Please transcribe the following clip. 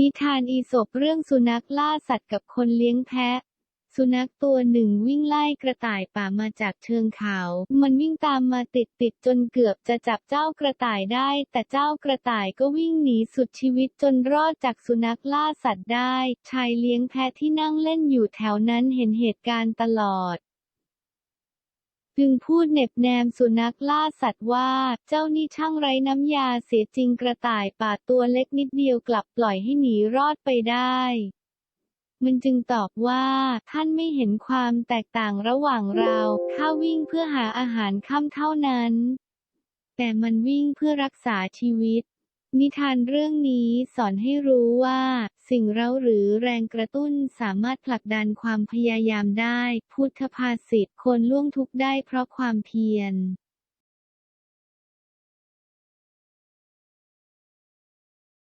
นิทานอีสปเรื่องสุนัขล่าสัตว์กับคนเลี้ยงแพะ สุนัขตัวหนึ่งวิ่งไล่กระต่ายป่ามาจากเชิงเขา มันวิ่งตามมาติดติดจนเกือบจะจับเจ้ากระต่ายได้ แต่เจ้ากระต่ายก็วิ่งหนีสุดชีวิตจนรอดจากสุนัขล่าสัตว์ได้ ชายเลี้ยงแพะที่นั่งเล่นอยู่แถวนั้นเห็นเหตุการณ์ตลอด จึงพูดเหน็บแนมสุนัขล่าสัตว์ว่า เจ้านี่ช่างไร้น้ำยาเสียจริงกระต่ายป่าตัวเล็กนิดเดียวกลับปล่อยให้หนีรอดไปได้มันจึงตอบว่า ท่านไม่เห็นความแตกต่างระหว่างเราข้าวิ่งเพื่อหาอาหารค่ำเท่านั้น แต่มันวิ่งเพื่อรักษาชีวิต นิทานเรื่องนี้สอนให้รู้ว่า สิ่งเร้าหรือแรงกระตุ้นสามารถผลักดันความพยายามได้ พุทธภาษิตคนล่วงทุกข์ได้เพราะความเพียร